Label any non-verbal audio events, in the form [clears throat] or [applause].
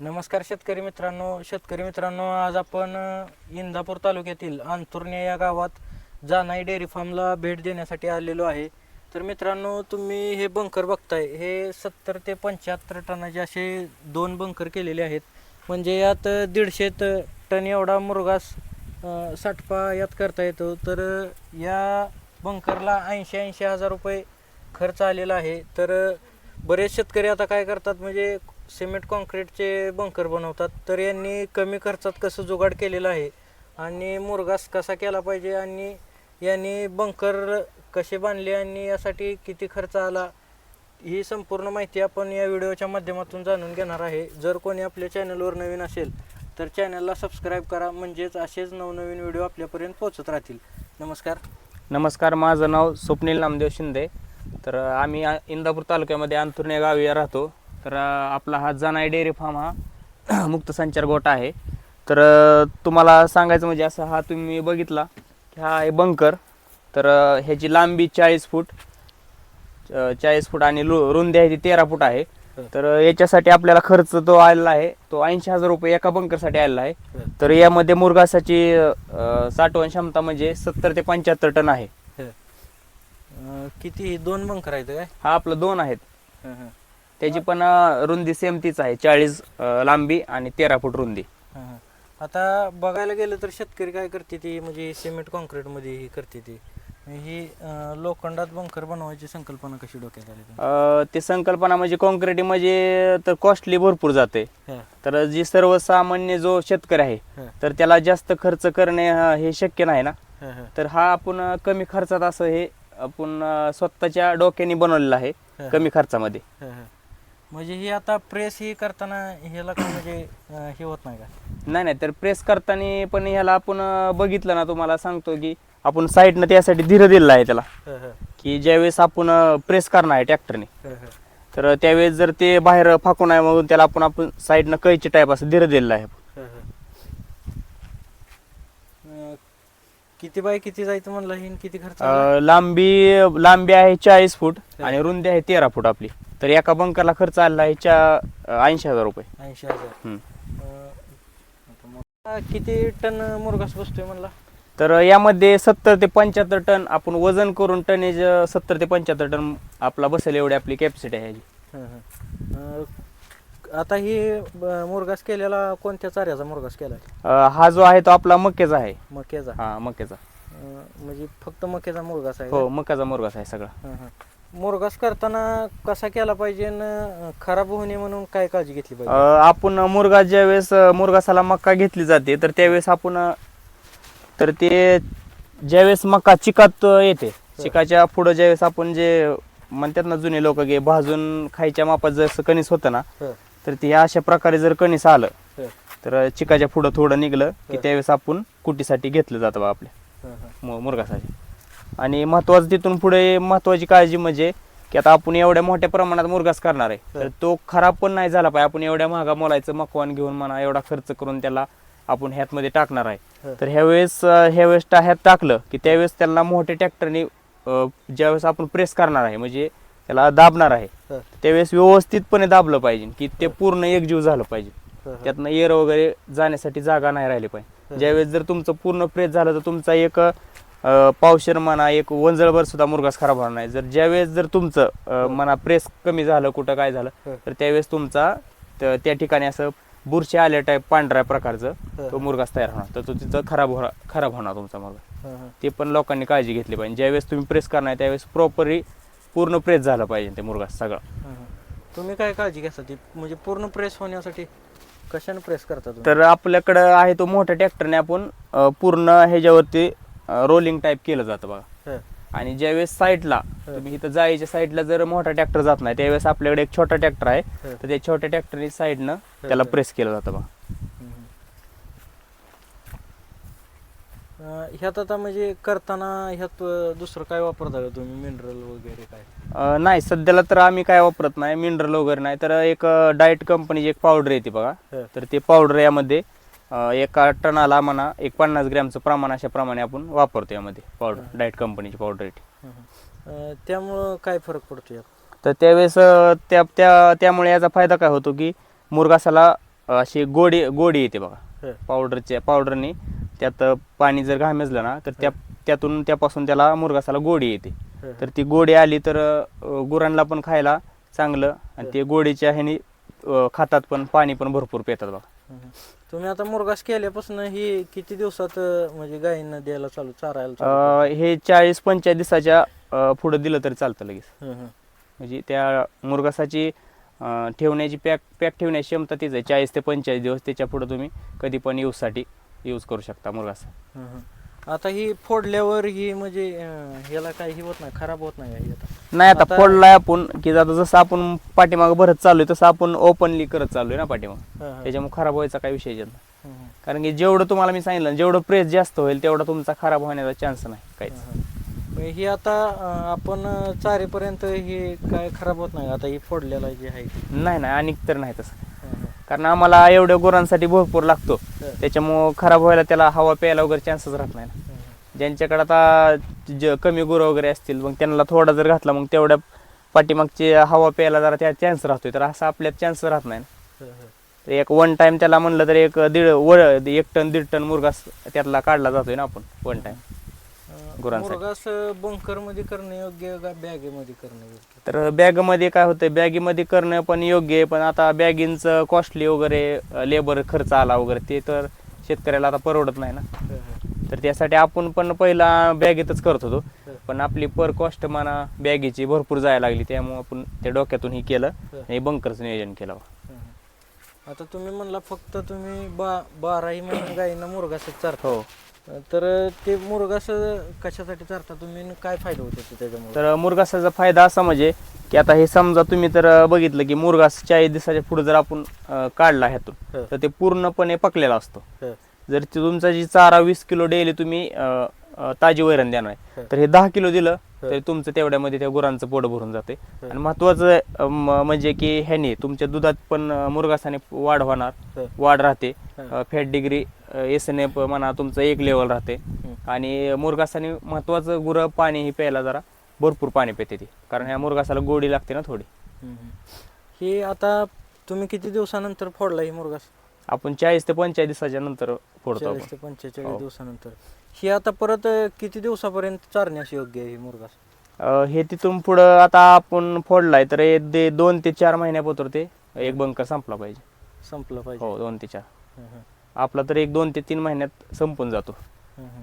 नमस्कार शेतकरी मित्रांनो. शेतकरी मित्रांनो आज आपण इंदापूर तालुक्यातील अंतुर्णे या गावात जानाई डेअरी फार्मला भेट देण्यासाठी आलेलो आहे. तर मित्रांनो तुम्ही हे बंकर बघताय. हे सत्तर ते पंच्याहत्तर टनाचे असे दोन बंकर केलेले आहेत. म्हणजे यात दीडशे टन एवढा मुरगास साठपा यात करता येतो. तर या बंकरला ऐंशी ऐंशी हजार रुपये खर्च आलेला आहे. तर बरेच शेतकरी आता काय करतात म्हणजे सिमेंट कॉन्क्रीटचे बंकर बनवतात तर यांनी कमी खर्चात कसं जुगाड केलेलं आहे आणि मुरगास कसा केला पाहिजे आणि यांनी बंकर कसे बांधले आणि यासाठी किती खर्च आला ही संपूर्ण माहिती आपण या व्हिडिओच्या माध्यमातून जाणून घेणार आहे. जर कोणी आपल्या चॅनलवर नवीन असेल तर चॅनलला सबस्क्राईब करा म्हणजेच असेच नवनवीन व्हिडिओ आपल्यापर्यंत पोहोचत राहतील. नमस्कार. नमस्कार माझं नाव स्वप्नील नामदेव शिंदे. तर आम्ही इंदापूर तालुक्यामध्ये अंतुर्णे गावी राहतो. तर आपला हा जानाई डेअरी फार्म हा [clears throat] मुक्त संचार गोटा आहे. तर तुम्हाला सांगायचं म्हणजे असं हा तुम्ही बघितला की हा आहे बंकर. तर ह्याची लांबी चाळीस फूट चाळीस फूट आणि लो रुंदी आहे ती तेरा फूट आहे. तर याच्यासाठी आपल्याला खर्च तो आलेला आहे. तो ऐंशी हजार रुपये एका बंकरसाठी आलेला आहे. तर यामध्ये मुरगासाची साठवण क्षमता म्हणजे सत्तर ते पंच्याहत्तर टन आहे. किती? दोन बंकर आहेत काय? हा आपलं दोन आहेत. त्याची पण अ, रुंदी सेम तीच आहे चाळीस लांबी आणि तेरा फूट रुंदी हा, हा. आता बघायला गेलं तर शेतकरी काय करते ती म्हणजे सिमेंट कॉन्क्रीटमध्ये ही करते ती ही अं, लोखंडात बंकर बनवायची संकल्पना कशी डोक्यात आली तुमच्या? अ, ते संकल्पना म्हणजे कॉन्क्रीट म्हणजे तर कॉस्टली भरपूर जाते हा, तर जी सर्वसामान्य जो शेतकरी आहे हा, तर त्याला जास्त खर्च करणे अ, हे शक्य नाही ना हा, हा. तर हा आपण अ, कमी खर्चात असं हे आपण अ, स्वतःच्या डोक्याने बनवलेलं आहे हा. कमी खर्चामध्ये हा, हा. म्हणजे ही आता प्रेस ही करताना ह्याला का म्हणजे अं, हे होत नाही का? नाही नाही तर प्रेस करताना पण ह्याला आपण अ, बघितलं ना तुम्हाला सांगतो की आपण साईडनं त्यासाठी धीर दिलेला आहे त्याला. हा, हा, की ज्यावेळेस आपण प्रेस करणार आहे ट्रॅक्टरने हा, हा. तर त्यावेळेस जर ते बाहेर फाकून आहे म्हणून त्याला आपण आपण साईडनं कैची टाईप असं धीर दिलेलं आहे हा, हा. अं, किती बाय किती जायचं म्हणलं ही आणि किती खर्च आला? अं, लांबी लांबी आहे चाळीस फूट. आणि रुंदी आहे तेरा फूट आपली तर एका बंकरला खर्च आलेला आहे चा ऐंशी हजार रुपये ऐंशी हजार हम्म. अं, आता मग- किती टन मुरगास बसतोय म्हणला तर यामध्ये सत्तर ते पंच्याहत्तर टन आपण वजन करून टनेज सत्तर ते पंच्याहत्तर टन आपला बसेल एवढी आपली कॅपॅसिटी आहे. हं, हं. अं, आता ही ब- मुरगास केलेला कोणत्या चाऱ्याचा मुरगास केलाय? अं, हा जो आहे तो आपला मक्याचा आहे. मक्याचा? हा मक्याचा. अं, म्हणजे फक्त मक्याचा मुरगास आहे हो? मक्याचा मुरगास आहे सगळा. हं, हं. मुरगास करताना कसा केला पाहिजे आणि खराब होऊ नये म्हणून काय काळजी घेतली पाहिजे? अं, आपण मुरगा ज्यावेळेस अं, मुरगासाला मक्का घेतली जाते तर त्यावेळेस आपण अं, तर ते ज्यावेळेस मक्का चिकात अं, येते चिकाच्या पुढं ज्यावेळेस आपण जे म्हणतात ना जुने लोक गे भाजून खायच्या मापात जसं कणीस होतं ना हं, तर ते अशा प्रकारे जर कणीस आलं तर चिकाच्या पुढं थोडं निघलं की. त्यावेळेस आपण कुटीसाठी घेतलं जातं बा आपल्या मुरगासाठी आणि महत्वाचं तिथून पुढे महत्वाची काळजी म्हणजे की आता आपण एवढ्या मोठ्या प्रमाणात मुरगास करणार आहे तर. तो खराब पण नाही झाला पाहिजे आपण एवढ्या महागा मोलायचं मकवान घेऊन म्हणा एवढा खर्च करून त्याला आपण ह्यातमध्ये टाकणार आहे. तर ह्यावेळेस ह्यावेळेस ह्यात टाकलं की त्यावेळेस त्यांना मोठ्या ट्रॅक्टरने ज्यावेळेस आपण प्रेस करणार आहे म्हणजे त्याला दाबणार आहे हं, त्यावेळेस व्यवस्थितपणे दाबलं पाहिजे की ते पूर्ण एकजीव झालं पाहिजे हं. त्यातनं एअर वगैरे जाण्यासाठी जागा नाही राहिली पाहिजे. ज्यावेळेस जर तुमचं पूर्ण प्रेस झालं तर तुमचा एक अं, पावशेर म्हणा एक वंजळभर सुद्धा मुरगास खराब होणार नाही जर ज्यावेळेस जर तुमचं अं, म्हणा प्रेस कमी झालं कुठं काय झालं हं. तर त्यावेळेस तुमचा त- त्या ठिकाणी असं बुरशी आल्या टाईप पांढऱ्या प्रकारचं तो. मुरगास तयार होणार तर तो तिथं खराब होणार खराब होणार तुमचा मुरगा हं, हं. ते पण लोकांनी काळजी घेतली पाहिजे ज्यावेळेस तुम्ही प्रेस करणार त्यावेळेस प्रॉपरली पूर्ण प्रेस झालं पाहिजे ते मुरगास सगळं. तुम्ही काय काळजी घ्या ती म्हणजे पूर्ण प्रेस होण्यासाठी कशाने प्रेस करता तुम्ही? तर आपल्याकडं आहे तो मोठ्या ट्रॅक्टरने आपण अ, पूर्ण ह्याच्यावरती रोलिंग टाईप केलं जातं बघा. हं, आणि ज्यावेळेस साईडला तुम्ही इथं जायच्या साईडला जर मोठा ट्रॅक्टर जात नाही त्यावेळेस आपल्याकडे एक छोटा ट्रॅक्टर आहे. तर त्या छोट्या ट्रॅक्टरने साईडनं त्याला. प्रेस केलं जातं बघा हं, हं. अं, ह्यात आता म्हणजे करताना ह्यात दुसरं काय वापरता का तुम्ही? मिनरल वगैरे काय? अ, नाही सध्याला तर आम्ही काय वापरत नाही मिनरल वगैरे नाही. तर एक डाएट कंपनीची एक पावडर येते बघा. हं. तर ते पावडर यामध्ये अ, एका टनाला म्हणा एक पन्नास ग्रॅमचं प्रमाण अशा प्रमाणे आपण वापरतो यामध्ये. पावडर डाएट कंपनीची पावडर येते हं, हं. अं, त्यामुळं काय फरक पडतो यात? तर त्यावेळेस अ, त्या त्या त्यामुळे याचा फायदा काय होतो की मुरगासाला अशी गोडी गोडी येते बघा. हं. पावडरच्या पावडरने त्यात पाणी जर घामेजलं ना तर त्या त्यातून त्यापासून त्याला मुरगासाला गोडी येते. तर ती गोडी आली तर गुरांना पण खायला चांगलं आणि ते गोडीच्या ह्यानी खातात पण पाणी पण भरपूर पितात बघा. तुम्ही आता मुरगास केल्यापासून ही किती दिवसात म्हणजे गायींना द्यायला चालू चारायला हे चाळीस पंचेचाळीस दिवसाच्या पुढं दिलं तरी चालतं लगेच. म्हणजे त्या मुरगासाची ठेवण्याची पॅक पॅक ठेवण्याची क्षमता तीच आहे. चाळीस ते पंचेचाळीस दिवस त्याच्या पुढं तुम्ही कधी पण यूजसाठी यूज करू शकता हम्म. आता ही फोडल्यावर ही म्हणजे अं, ह्याला काही होत नाही खराब होत नाही ही आता नाही आता फोडलाय आपण की आता जसं आपण पाठीमागं भरत चाललोय तसं आपण ओपनली करत चाललोय ना पाठीमाग हं, हं. त्याच्यामुळे खराब व्हायचा काही विषय नाही हम्म, हम्म. कारण की जेवढं तुम्हाला मी सांगितलं ना, जेवढं प्रेस जास्त होईल तेवढा तुमचा खराब होण्याचा चान्स नाही काहीच हं. मग आता अं, आपण अं, चारेपर्यंत ही काय खराब होत नाही आता ही फोडलेला जे आहे ते. नाही नाही आणि तर नाही तसं. कारण आम्हाला एवढ्या गुरांसाठी भरपूर लागतो. त्याच्यामुळं खराब व्हायला त्याला हवा प्यायला वगैरे चान्सच राहत नाही ना. ज्यांच्याकडे आता ज कमी गुरं वगैरे असतील मग त्यांना थोडा जर घातला मग तेवढ्या पाठीमागची हवा प्यायला जरा त्या चान्स राहतोय तर असा आपल्यात चान्स राहत नाही ना. तर एक वन टाइम त्याला म्हणलं तर एक दीड एक टन दीड टन मुरगास त्यातला काढला जातोय ना आपण वन टाइम गुरांसाठी. बंकरमध्ये करणे योग्य का बॅगेमध्ये करणे योग्य तर बॅगमध्ये काय होतं बॅगीमध्ये करणं पण योग्य आहे पण आता बॅगींचं कॉस्टली वगैरे लेबर खर्च आला वगैरे ते तर शेतकऱ्याला आता परवडत नाही ना. तर त्यासाठी आपण पण पहिला बॅगेतच करत होतो. पण आपली पर कॉस्ट म्हणा बॅगेची भरपूर जायला लागली त्यामुळे आपण त्या डोक्यातून हे केलं हं. आणि बंकरचं नियोजन केलं. आता तुम्ही म्हणला फक्त तुम्ही बा बाराही महिने गायींना मुरगासच चारता हो तर ते मुरगास कशासाठी चारता? तुम्ही आणि काय फायदा होतो त्याच्यामुळे? तर मुरगासाचा फायदा असा म्हणजे की आता हे समजा तुम्ही तर बघितलं की मुरगास चाळीस दिवसाच्या पुढे जर आपण अं, काढला ह्यातून हं. तर ते पूर्णपणे पकलेला असतो. हं, जर ते तुमचा जी चारा वीस किलो डेली तुम्ही अं, ताजी वैरण देणार आहे हं. तर हे दहा किलो दिलं. तर तुमचं तेवढ्यामध्ये त्या गुरांचं पोट भरून जाते. आणि महत्वाचं म्हणजे की ह्याने तुमच्या दुधात पण मुरगासाने वाढ होणार. वाढ राहते. Fat degree S N F म्हणा तुमचं एक लेवल राहते. आणि मुरगासाने महत्वाचं गुरं पाणी ही प्यायला जरा भरपूर पाणी पिते ती कारण ह्या मुरगासाला गोडी लागते ना थोडी. हे आता तुम्ही किती दिवसानंतर फोडला ही मुरगास आपण चाळीस ते पंचेचाळीस दिवसाच्या नंतर फोडतो चाळीस आपण. ते पंचेचाळीस हो. दिवसानंतर. ही आता परत अं, किती दिवसापर्यंत चारण्यास योग्य आहे ही मुरगास अं, हे तिथून पुढं आता आपण फोडलाय तर हे दे- दोन ते चार महिन्यापत्र ते एक बंकर संपला पाहिजे. संपलं पाहिजे. हो दोन ते चार. हं, हं. आपला तर एक दोन ते तीन महिन्यात संपून जातो. हं, हं.